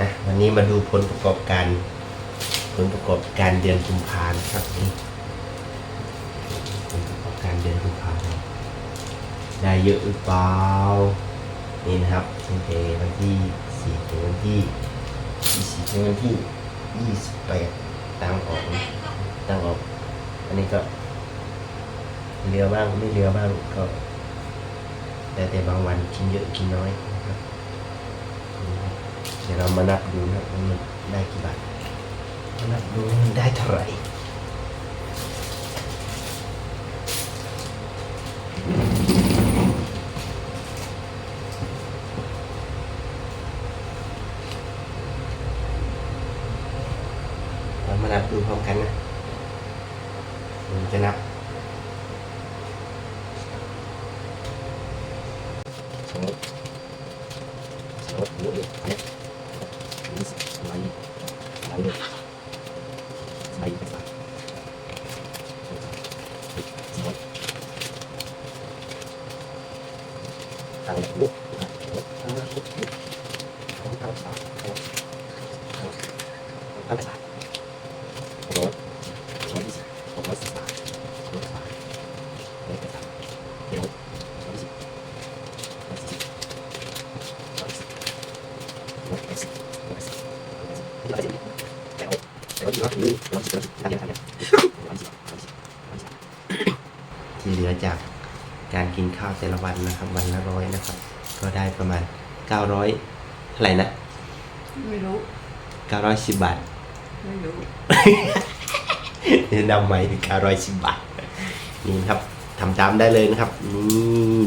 นะวันนี้มาดูผลประกอบการ ผลประกอบการเดือนกุมภาพันธ์ครับนี่ผลประกอบการเดือนกุมภาพันธ์ได้เยอะหรือเปล่านี่นะครับตั้งแต่วันที่สี่ถึงวันที่ยี่สิบถึงวันที่ยี่สิบแปดตังออกตังออกอันนี้ก็เหลือบ้างไม่เหลือบ้างก็แต่แต่บางวันกินเยอะกินน้อยนะครับ ดี๋ยวเรามานับดูนะว่ามันได้กี่บาทมานับดูว่ามันได้เท่าไหร่เรามานับดูพร้อมกันนะผมจะนับสองสองหนึ่งเนี่ยยี่สิบอะไร อะไรเนี่ยอะไรไปสักสอ ที่ว่าถึงร้อยสิบร้อยสิบทำยังไงทำยังไงร้อยสิบร้อยสิบร้อยสิบที่เหลือจากการกินข้าวแต่ละวันนะครับ วันละร้อยนะครับ ก็ได้ประมาณ900เท่าไหร่นะไม่รู้910บาทไม่รู้แนะนำใหม่ถึง910บาทนี่ครับทำตามได้เลยนะครับนี่